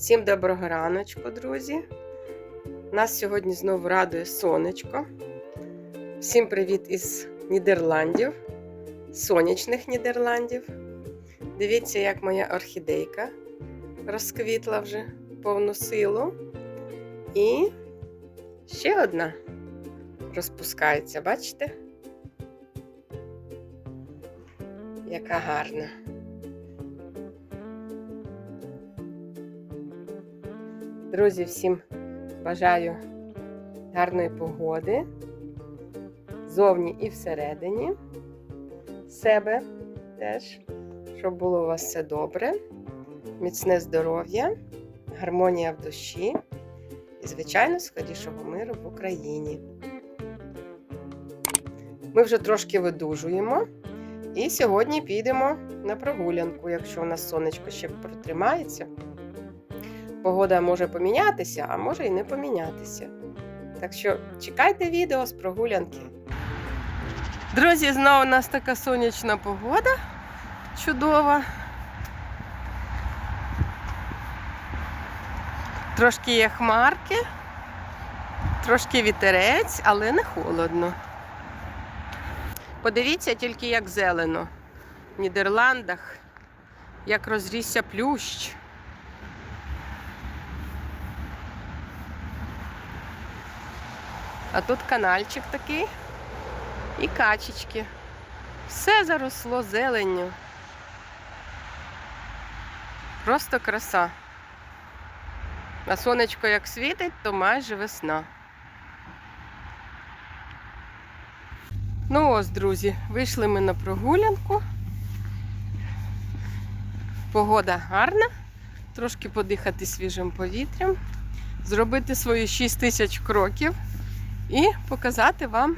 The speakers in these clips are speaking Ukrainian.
Всім доброго раночку, друзі. Нас сьогодні знову радує сонечко. Всім привіт із Нідерландів, сонячних Нідерландів. Дивіться, як моя орхідейка розквітла вже повну силу. І ще одна розпускається, бачите? Яка гарна. Друзі, всім бажаю гарної погоди зовні і всередині себе теж, щоб було у вас все добре, міцне здоров'я, гармонія в душі і, звичайно, скорішого миру в Україні. Ми вже трошки видужуємо. І сьогодні підемо на прогулянку, якщо у нас сонечко ще протримається. Погода може помінятися, а може і не помінятися. Так що чекайте відео з прогулянки. Друзі, знову у нас така сонячна погода чудова. Трошки є хмарки, трошки вітерець, але не холодно. Подивіться тільки, як зелено в Нідерландах, як розрісся плющ. А тут канальчик такий і качечки. Все заросло зеленню. Просто краса. А сонечко як світить, то майже весна. Ну ось, друзі, вийшли ми на прогулянку. Погода гарна, трошки подихати свіжим повітрям, зробити свої 6 тисяч кроків і показати вам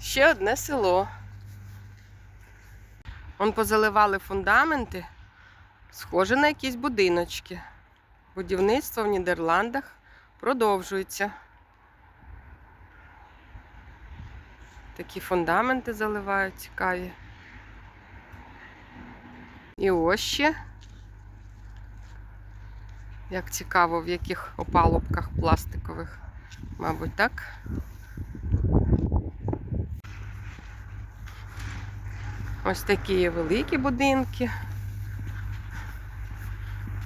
ще одне село. Вон позаливали фундаменти, схоже на якісь будиночки. Будівництво в Нідерландах продовжується. Такі фундаменти заливають цікаві. І ось ще. Як цікаво, в яких опалубках пластикових, мабуть, так. Ось такі є великі будинки.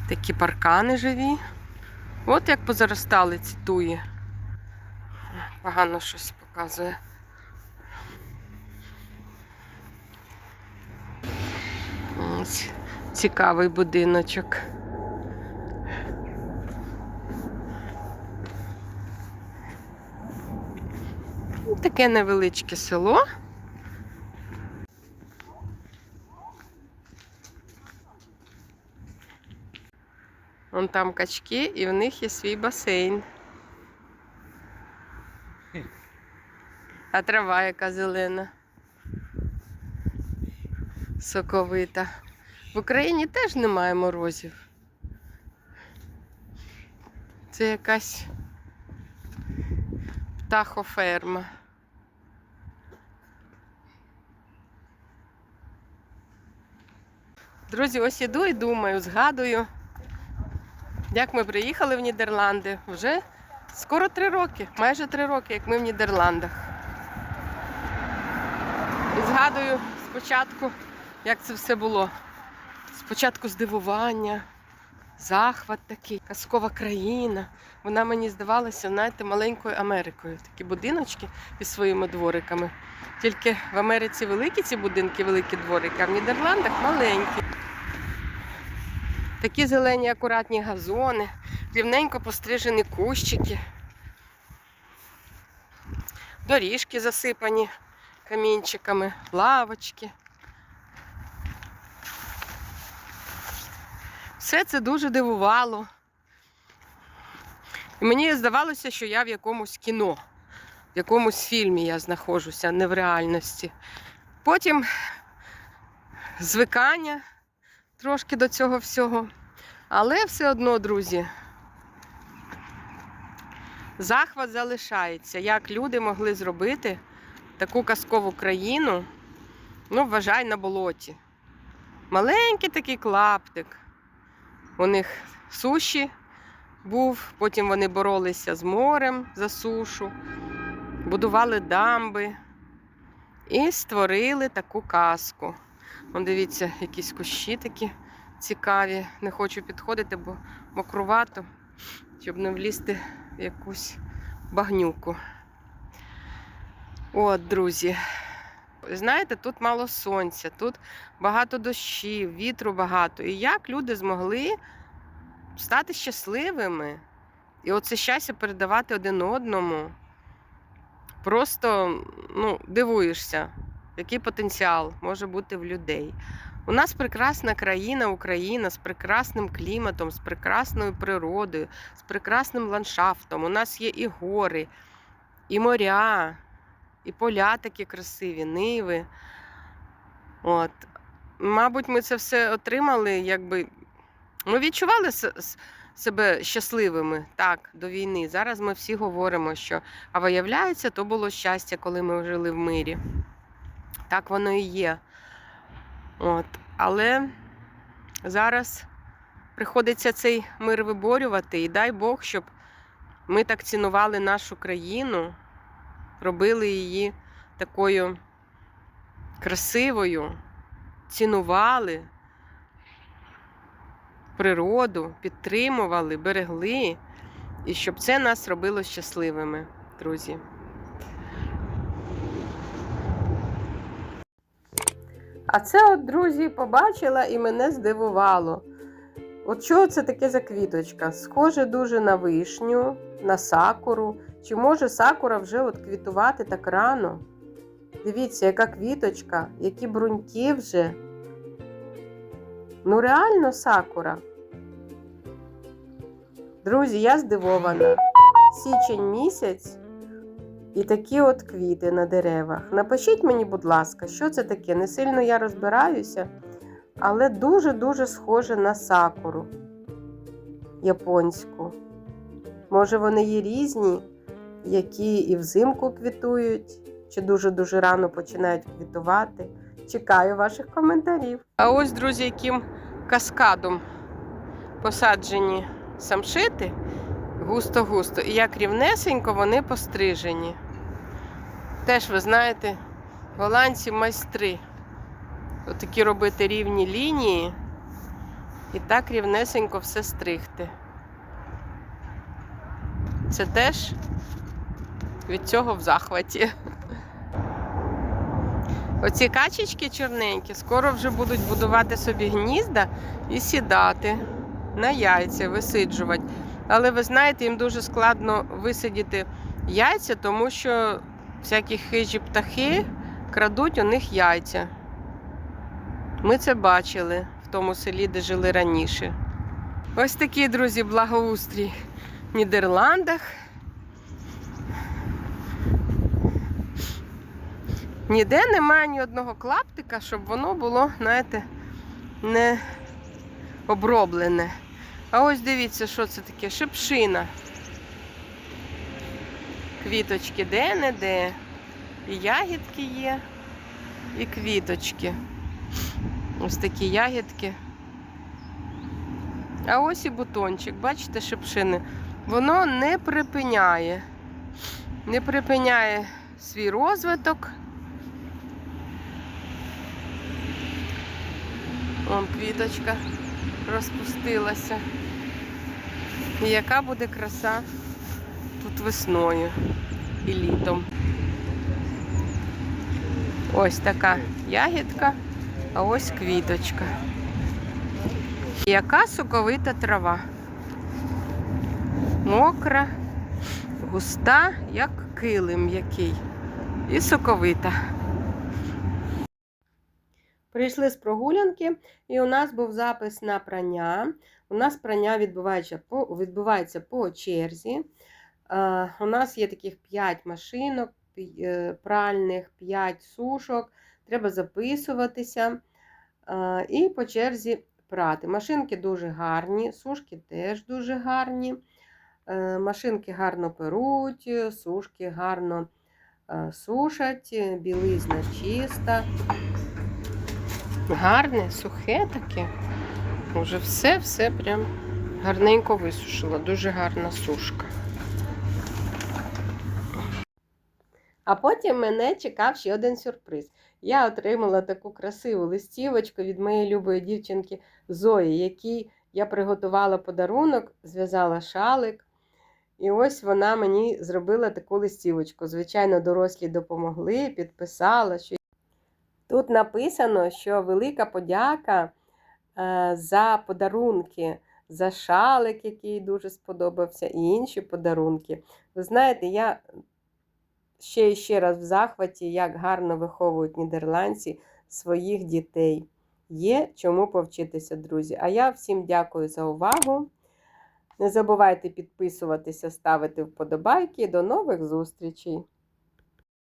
Такі паркани живі. От як позаростали ці туї. Погано щось показує. Ось цікавий будиночок. Таке невеличке село. Вон там качки і в них є свій басейн. А трава яка зелена. Соковита. В Україні теж немає морозів. Це якась птахоферма. Друзі, ось іду і думаю, згадую, як ми приїхали в Нідерланди. Вже скоро три роки, майже три роки, як ми в Нідерландах. І згадую спочатку, як це все було. Спочатку здивування, захват такий, казкова країна. Вона мені здавалася, знаєте, маленькою Америкою. Такі будиночки під своїми двориками. Тільки в Америці великі ці будинки, великі дворики, а в Нідерландах маленькі. Такі зелені, акуратні газони, рівненько пострижені кущики, доріжки засипані камінчиками, лавочки. Все це дуже дивувало. І мені здавалося, що я в якомусь кіно, в якомусь фільмі я знаходжуся, не в реальності. Потім звикання трошки до цього всього. Але все одно, друзі, захват залишається, як люди могли зробити таку казкову країну, ну, вважай на болоті. Маленький такий клаптик. У них суші був, потім вони боролися з морем за сушу, будували дамби і створили таку казку. Вон дивіться, якісь кущі такі цікаві. Не хочу підходити, бо мокрувато, щоб не влізти в якусь багнюку. От, друзі. Знаєте, тут мало сонця, тут багато дощів, вітру багато. І як люди змогли стати щасливими і оце щастя передавати один одному. Просто ну, дивуєшся, який потенціал може бути в людей. У нас прекрасна країна, Україна з прекрасним кліматом, з прекрасною природою, з прекрасним ландшафтом. У нас є і гори, і моря, і поля такі красиві, ниви. От. Мабуть, ми це все отримали, якби. Ми відчували с- с- себе щасливими так, до війни. Зараз ми всі говоримо, що а виявляється, то було щастя, коли ми жили в мирі. Так воно і є. От. Але зараз приходиться цей мир виборювати, і дай Бог, щоб ми так цінували нашу країну, робили її такою красивою, цінували природу, підтримували, берегли, і щоб це нас робило щасливими, друзі. А це, от, друзі, побачила і мене здивувало. От що це таке за квіточка? Схоже дуже на вишню, на сакуру. Чи може сакура вже от квітувати так рано? Дивіться, яка квіточка, які бруньки вже. Ну, реально сакура. Друзі, я здивована. Січень місяць і такі от квіти на деревах. Напишіть мені, будь ласка, що це таке? Не сильно я розбираюся, але дуже-дуже схоже на сакуру японську. Може, вони є різні, які і взимку квітують, чи дуже-дуже рано починають квітувати. Чекаю ваших коментарів. А ось, друзі, яким каскадом посаджені самшити густо-густо. І як рівнесенько вони пострижені. Теж, ви знаєте, голландці майстри. Отакі робити рівні лінії і так рівнесенько все стригти. Це теж від цього в захваті. Оці качечки чорненькі скоро вже будуть будувати собі гнізда і сідати на яйця, висиджувати. Але ви знаєте, їм дуже складно висидіти яйця, тому що всякі хижі птахи крадуть у них яйця. Ми це бачили в тому селі, де жили раніше. Ось такий, друзі, благоустрій в Нідерландах. Ніде немає ні одного клаптика, щоб воно було, знаєте, не оброблене. А ось дивіться, що це таке? Шипшина. Квіточки де-не-де. І ягідки є, і квіточки. Ось такі ягідки. А ось і бутончик, бачите, шипшини. Воно не припиняє. Не припиняє свій розвиток. Вон квіточка розпустилася. І яка буде краса тут весною і літом. Ось така ягідка, а ось квіточка. Яка соковита трава. Мокра, густа, як килим який. І соковита. Прийшли з прогулянки, і у нас був запис на прання. У нас прання відбувається по, відбувається по черзі. Е, у нас є таких 5 машинок е, пральних, 5 сушок. Треба записуватися е, і по черзі прати. Машинки дуже гарні, сушки теж дуже гарні. Машинки гарно перуть, сушки гарно сушать, білизна чиста. Гарне, сухе таке. Уже все, все прям Гарненько висушила, дуже гарна сушка. А потім мене чекав ще один сюрприз. Я отримала таку красиву листівочку від моєї любої дівчинки Зої, якій я приготувала подарунок, зв'язала шалик. І ось вона мені зробила таку листівочку. Звичайно, дорослі допомогли, підписала. Що... Тут написано, що велика подяка за подарунки, за шалик, який дуже сподобався, і інші подарунки. Ви знаєте, я ще і ще раз в захваті, як гарно виховують нідерландці своїх дітей. Є чому повчитися, друзі. А я всім дякую за увагу. Не забувайте підписуватися, ставити вподобайки. До нових зустрічей!